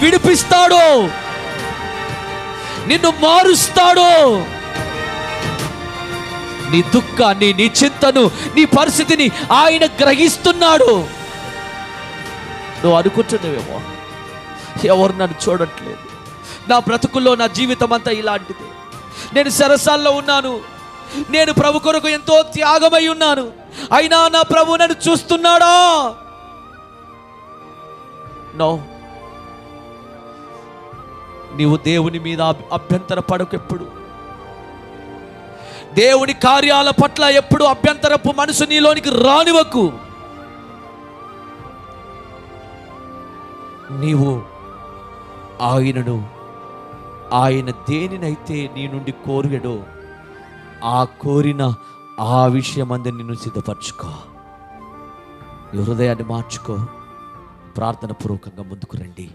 విడిపిస్తాడో? నిన్ను మారుస్తాడో? నీ దుఃఖాన్ని నీ చింతను నీ పరిస్థితిని ఆయన గ్రహిస్తున్నాడు. నువ్వు అనుకుంటున్నావేమో? ఎవరు నన్ను చూడట్లేదు. నా బ్రతుకుల్లో నా జీవితం అంతా ఇలాంటిది. నేను సరసాల్లో ఉన్నాను. నేను ప్రభు కొరకు ఎంతో త్యాగమై ఉన్నాను. అయినా నా ప్రభు నన్ను చూస్తున్నాడా? నో. నీవు దేవుని మీద అభ్యంతర అభ్యంతర పడకెప్పుడు దేవుని కార్యాల పట్ల ఎప్పుడు అభ్యంతరపు మనసు నీలోనికి రానివకు నీవు ఆయనను ఆయన దేనినైతే నీ నుండి కోరియడో ఆ కోరిన ఆ విషయం అందు నిన్ను సిద్ధపరచుకో. నీ హృదయాన్ని మార్చుకో. ప్రార్థన పూర్వకంగా ముందుకు రండి.